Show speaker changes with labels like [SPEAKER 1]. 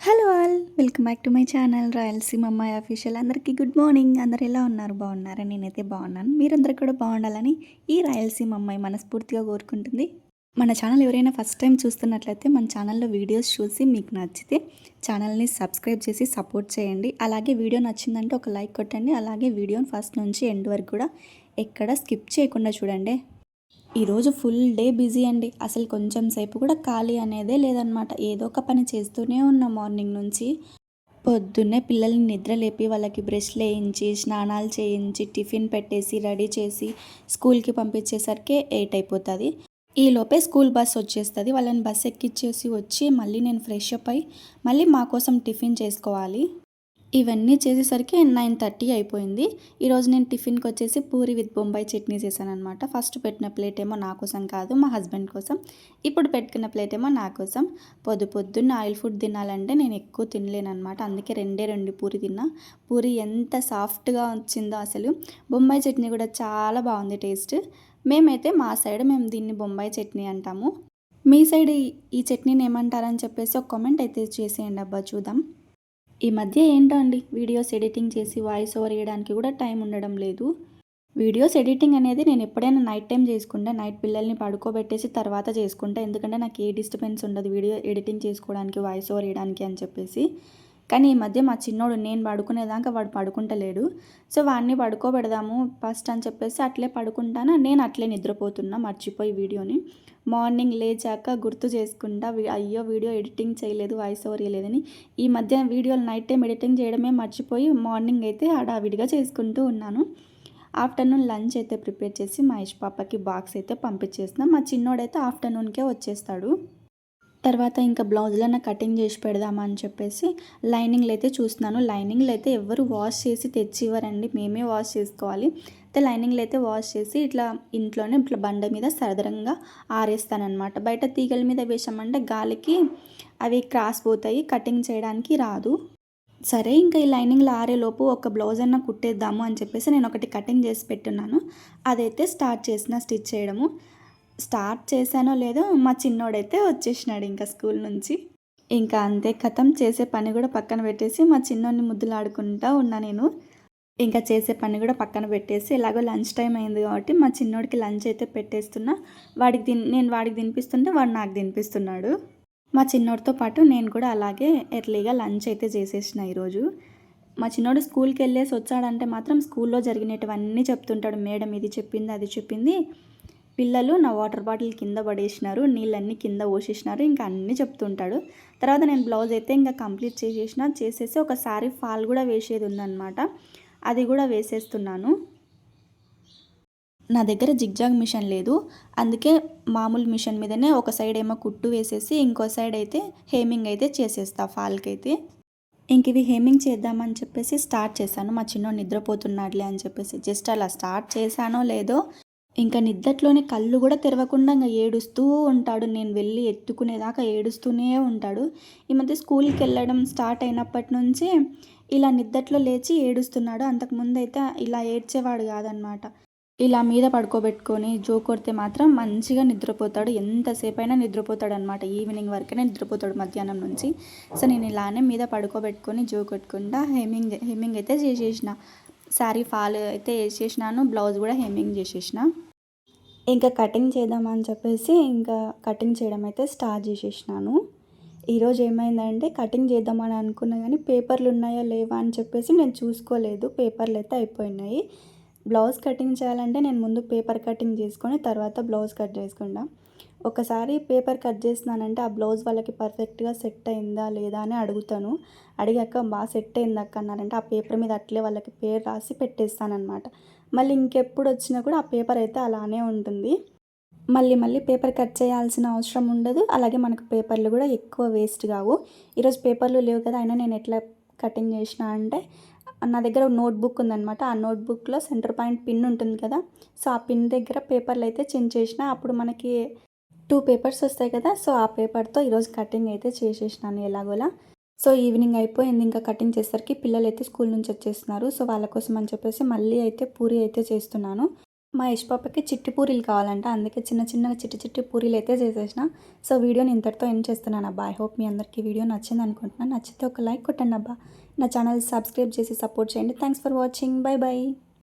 [SPEAKER 1] Hello all welcome back to my channel Rayalaseema అమ్మాయి official అందరికీ good morning అందరు ఎలా ఉన్నారు? బాగున్నారా? నేనైతే బాగున్నాను. మీరందరూ కూడా బాగుండాలని ఈ రాయలసీమ అమ్మాయి మనస్ఫూర్తిగా కోరుకుంటుంది. మన ఛానల్ ఎవరైనా ఫస్ట్ టైం చూస్తున్నట్లయితే మన ఛానల్లో వీడియోస్ చూసి మీకు నచ్చితే ఛానల్ని సబ్స్క్రైబ్ చేసి సపోర్ట్ చేయండి. అలాగే వీడియో నచ్చిందంటే ఒక లైక్ కొట్టండి. అలాగే వీడియోని ఫస్ట్ నుంచి ఎండ్ వరకు కూడా ఎక్కడ స్కిప్ చేయకుండా చూడండి. ఈరోజు ఫుల్ డే బిజీ అండి. అసలు కొంచెం సేపు కూడా ఖాళీ అనేదే లేదనమాట ఏదో ఒక పని చేస్తూనే ఉన్నా మార్నింగ్ నుంచి. పొద్దున్నే పిల్లల్ని నిద్ర లేపి వాళ్ళకి బ్రష్లు వేయించి స్నానాలు చేయించి టిఫిన్ పెట్టేసి రెడీ చేసి స్కూల్కి పంపించేసరికి ఎయిట్ అయిపోతుంది. ఈ లోపే స్కూల్ బస్ వచ్చేస్తుంది. వాళ్ళని బస్ ఎక్కిచ్చేసి వచ్చి మళ్ళీ నేను ఫ్రెష్ అప్ అయి మళ్ళీ మా కోసం టిఫిన్ చేసుకోవాలి. ఇవన్నీ చేసేసరికి నైన్ థర్టీ అయిపోయింది. ఈరోజు నేను టిఫిన్కి వచ్చేసి పూరి విత్ బొంబాయి చట్నీ చేశాను అనమాట ఫస్ట్ పెట్టిన ప్లేట్ ఏమో నా కోసం కాదు మా హస్బెండ్ కోసం. ఇప్పుడు పెట్టుకున్న ప్లేట్ ఏమో నా కోసం. పొద్దు పొద్దున్న ఆయిల్ ఫుడ్ తినాలంటే నేను ఎక్కువ తినలేను అనమాట అందుకే రెండే రెండు పూరి తిన్నా. పూరి ఎంత సాఫ్ట్గా వచ్చిందో అసలు. బొంబాయి చట్నీ కూడా చాలా బాగుంది టేస్ట్. మేమైతే మా సైడ్ మేము దీన్ని బొంబాయి చట్నీ అంటాము. మీ సైడ్ ఈ చట్నీని ఏమంటారని చెప్పేసి ఒక కామెంట్ అయితే చేసేయండి అబ్బా చూద్దాం. ఈ మధ్య ఏంటో అండి వీడియోస్ ఎడిటింగ్ చేసి వాయిస్ ఓవర్ వేయడానికి కూడా టైం ఉండడం లేదు. వీడియోస్ ఎడిటింగ్ అనేది నేను ఎప్పుడైనా నైట్ టైం చేసుకుంటే నైట్ పిల్లల్ని పడుకోబెట్టేసి తర్వాత చేసుకుంటా ఎందుకంటే నాకు ఏ డిస్టర్బెన్స్ ఉండదు వీడియో ఎడిటింగ్ చేసుకోవడానికి వాయిస్ ఓవర్ వేయడానికి అని చెప్పేసి. కానీ ఈ మధ్య మా చిన్నోడు నేను పడుకునేదాకా వాడు పడుకుంటలేడు. సో వాడిని పడుకోబెడదాము ఫస్ట్ అని చెప్పేసి అట్లే పడుకుంటాను. నేను అట్లే నిద్రపోతున్నా మర్చిపోయి వీడియోని. మార్నింగ్ లేచాక గుర్తు చేసుకుంటా అయ్యో వీడియో ఎడిటింగ్ చేయలేదు వాయిస్ ఓవర్ ఇవ్వలేదని ఈ మధ్య వీడియోలు నైట్ టైం ఎడిటింగ్ చేయడమే మర్చిపోయి మార్నింగ్ అయితే హడావిడిగా చేసుకుంటూ ఉన్నాను. ఆఫ్టర్నూన్ లంచ్ అయితే ప్రిపేర్ చేసి మహేష్ పాపకి బాక్స్ అయితే పంపించేస్తున్నాం. మా చిన్నోడైతే ఆఫ్టర్నూన్కే వచ్చేస్తాడు. తర్వాత ఇంకా బ్లౌజ్లన్న కటింగ్ చేసి పెడదామా అని చెప్పేసి లైనింగ్లు అయితే చూస్తున్నాను. లైనింగ్లు అయితే ఎవరు వాష్ చేసి తెచ్చి ఇవ్వరండి మేమే వాష్ చేసుకోవాలి. అయితే లైనింగ్లు అయితే వాష్ చేసి ఇట్లా ఇంట్లోనే ఇట్లా బండ మీద సరదరంగా ఆరేస్తానమాట బయట తీగల మీద వేసామంటే గాలికి అవి క్రాస్ పోతాయి. కటింగ్ చేయడానికి రాదు. సరే ఇంకా ఈ లైనింగ్లు ఆరేలోపు ఒక బ్లౌజ్ అన్న కుట్టేద్దాము అని చెప్పేసి నేను ఒకటి కటింగ్ చేసి పెట్టున్నాను. అదైతే స్టార్ట్ చేసిన స్టిచ్ చేయడము. స్టార్ట్ చేశానో లేదో మా చిన్నోడైతే వచ్చేసినాడు ఇంకా స్కూల్ నుంచి. ఇంకా అంతే కథం చేసే పని కూడా పక్కన పెట్టేసి మా చిన్నోడిని ముద్దులాడుకుంటా ఉన్నా నేను. ఇంకా చేసే పని కూడా పక్కన పెట్టేసి ఎలాగో లంచ్ టైం అయింది కాబట్టి మా చిన్నోడికి లంచ్ అయితే పెట్టేస్తున్నా. వాడికి తిన్ నేను వాడికి తినిపిస్తుంటే వాడు నాకు తినిపిస్తున్నాడు. మా చిన్నోడితో పాటు నేను కూడా అలాగే ఎర్లీగా లంచ్ అయితే చేసేసిన ఈరోజు. మా చిన్నోడు స్కూల్కి వెళ్ళేసి వచ్చాడంటే మాత్రం స్కూల్లో జరిగినటువన్నీ చెప్తుంటాడు. మేడం ఇది చెప్పింది అది చెప్పింది. పిల్లలు నా వాటర్ బాటిల్ కింద పడేసినారు నీళ్ళన్నీ కింద పోసేసినారు ఇంకా అన్నీ చెప్తుంటాడు. తర్వాత నేను బ్లౌజ్ అయితే ఇంకా కంప్లీట్ చేసేసిన చేసేసి ఒకసారి ఫాల్ కూడా వేసేది ఉందన్నమాట. అది కూడా వేసేస్తున్నాను. నా దగ్గర జిగ్జాగ్ మిషన్ లేదు. అందుకే మామూలు మిషన్ మీదనే ఒక సైడ్ ఏమో కుట్టు వేసేసి ఇంకో సైడ్ అయితే హేమింగ్ అయితే చేసేస్తా ఫాల్కి అయితే ఇంక ఇవి హేమింగ్ చేద్దామని చెప్పేసి స్టార్ట్ చేశాను. మా చిన్న నిద్రపోతున్నాడులే అని చెప్పేసి. జస్ట్ అలా స్టార్ట్ చేశానో లేదో ఇంకా నిద్దట్లోనే కళ్ళు కూడా తెరవకుండా ఇంకా ఏడుస్తూ ఉంటాడు. నేను వెళ్ళి ఎత్తుకునేదాకా ఏడుస్తూనే ఉంటాడు. ఈ మధ్య స్కూల్కి వెళ్ళడం స్టార్ట్ అయినప్పటి నుంచి ఇలా నిద్దట్లో లేచి ఏడుస్తున్నాడు. అంతకుముందు అయితే ఇలా ఏడ్చేవాడు కాదనమాట ఇలా మీద పడుకోబెట్టుకొని జో కొడితే మాత్రం మంచిగా నిద్రపోతాడు. ఎంతసేపైనా నిద్రపోతాడు అనమాట ఈవినింగ్ వరకనే నిద్రపోతాడు మధ్యాహ్నం నుంచి. సో నేను ఇలానే మీద పడుకోబెట్టుకొని జో కొట్టకుండా హెమ్మింగ్ హెమ్మింగ్ అయితే చేసేసిన. శారీ ఫాల్ అయితే వేసేసినాను బ్లౌజ్ కూడా హెమ్మింగ్ చేసేసిన. ఇంకా కటింగ్ చేద్దామని చెప్పేసి ఇంకా కటింగ్ చేయడం అయితే స్టార్ట్ చేసేసినాను. ఈరోజు ఏమైందంటే కటింగ్ చేద్దామని అనుకున్నా కానీ పేపర్లు ఉన్నాయా లేవా అని చెప్పేసి నేను చూసుకోలేదు. పేపర్లు అయితే అయిపోయినాయి. బ్లౌజ్ కటింగ్ చేయాలంటే నేను ముందు పేపర్ కటింగ్ చేసుకొని తర్వాత బ్లౌజ్ కట్ చేసుకుంటా. ఒకసారి పేపర్ కట్ చేసినానంటే ఆ బ్లౌజ్ వాళ్ళకి పర్ఫెక్ట్గా సెట్ అయిందా లేదా అని అడుగుతాను. అడిగాక బాగా సెట్ అయింది అక్క అన్నారంటే ఆ పేపర్ మీద అట్లే వాళ్ళకి పేరు రాసి పెట్టేస్తానమాట మళ్ళీ ఇంకెప్పుడు వచ్చినా కూడా ఆ పేపర్ అయితే అలానే ఉంటుంది. మళ్ళీ మళ్ళీ పేపర్ కట్ చేయాల్సిన అవసరం ఉండదు. అలాగే మనకు పేపర్లు కూడా ఎక్కువ వేస్ట్ కావు. ఈరోజు పేపర్లు లేవు కదా అయినా నేను ఎట్లా కటింగ్ చేసిన అంటే నా దగ్గర నోట్బుక్ ఉందనమాట ఆ నోట్బుక్లో సెంటర్ పాయింట్ పిన్ ఉంటుంది కదా. సో ఆ పిన్ దగ్గర పేపర్లు అయితే చేంజ్ చేసిన అప్పుడు మనకి టూ పేపర్స్ వస్తాయి కదా. సో ఆ పేపర్తో ఈరోజు కటింగ్ అయితే చేసేసినాను ఎలాగోలా. సో ఈవినింగ్ అయిపోయింది. ఇంకా కటింగ్ చేసేసరికి పిల్లలు అయితే స్కూల్ నుంచి వచ్చేస్తున్నారు. సో వాళ్ళ కోసం అని చెప్పేసి మళ్ళీ అయితే పూరి అయితే చేస్తున్నాను. మా యశ్ పాపకి చిట్టి పూరీలు కావాలంట. అందుకే చిన్న చిన్నగా చిట్టి చిట్టి పూరీలు అయితే చేసేసిన. సో వీడియోని ఇంతటితో ఎండ్ చేస్తున్నాను అబ్బా. ఐ హోప్ మీ అందరికీ వీడియో నచ్చింది అనుకుంటున్నాను నచ్చితే ఒక లైక్ కొట్టండి అబ్బా. నా ఛానల్ సబ్స్క్రైబ్ చేసి సపోర్ట్ చేయండి. Thanks for watching bye bye